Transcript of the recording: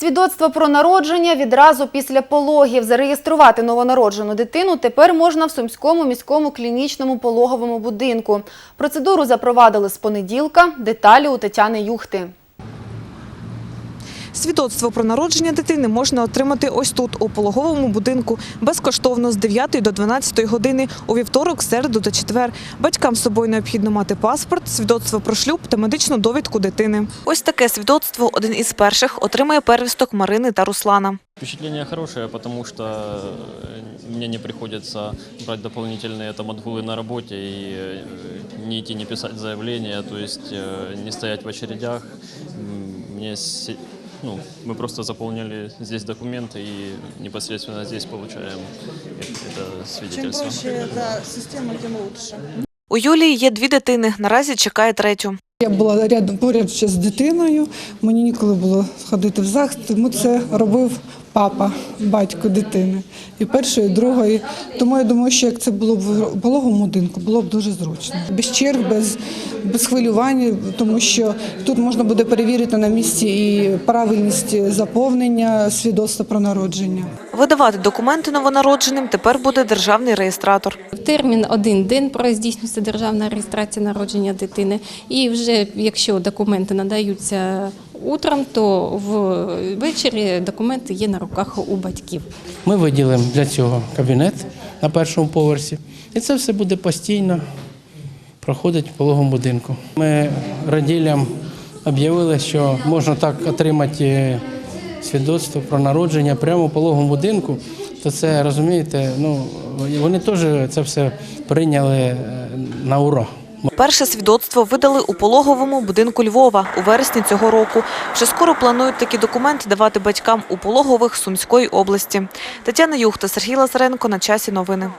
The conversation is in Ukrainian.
Свідоцтво про народження відразу після пологів. Зареєструвати новонароджену дитину тепер можна в Сумському міському клінічному пологовому будинку. Процедуру запровадили з понеділка. Деталі у Тетяни Юхти. Свідоцтво про народження дитини можна отримати ось тут, у пологовому будинку, безкоштовно з 9 до 12 години, у вівторок, середу та четвер. Батькам з собою необхідно мати паспорт, свідоцтво про шлюб та медичну довідку дитини. Ось таке свідоцтво один із перших отримає первісток Марини та Руслана. Впечатление хорошее, потому что э, мне не приходится брать дополнительные там отгулы на работе и э, не идти, не писать заявление, то есть э, не стоять в очередях. М, Мне, се- ну, мы просто заполнили здесь документы и непосредственно здесь получаем это Чем свидетельство. проще эта система, тем лучше. У Юлії є дві дитини, наразі чекає третю. Я була рядом поряд ще з дитиною. Мені ніколи було сходити в захист, тому це робив папа, батько дитини. І першої, і другої. Тому я думаю, що як це було б в пологовому будинку, було б дуже зручно. Без черг, без, без хвилювань, тому що тут можна буде перевірити на місці і правильність заповнення свідоцтва про народження. Видавати документи новонародженим тепер буде державний реєстратор. Термін один день про здійснюється державна реєстрація народження дитини. І вже якщо документи надаються утром, то ввечері документи є на руках у батьків. Ми виділимо для цього кабінет на першому поверсі. І це все буде постійно проходити в пологовому будинку. Ми роділям об'явили, що можна так отримати е, свідоцтво про народження прямо в пологовому будинку. То це розумієте, ну вони теж це все прийняли е, на ура. Перше свідоцтво видали у пологовому будинку Львова у вересні цього року. Вже скоро планують такі документи давати батькам у пологових Сумської області. Тетяна Юхта, Сергій Лазаренко. На часі новини.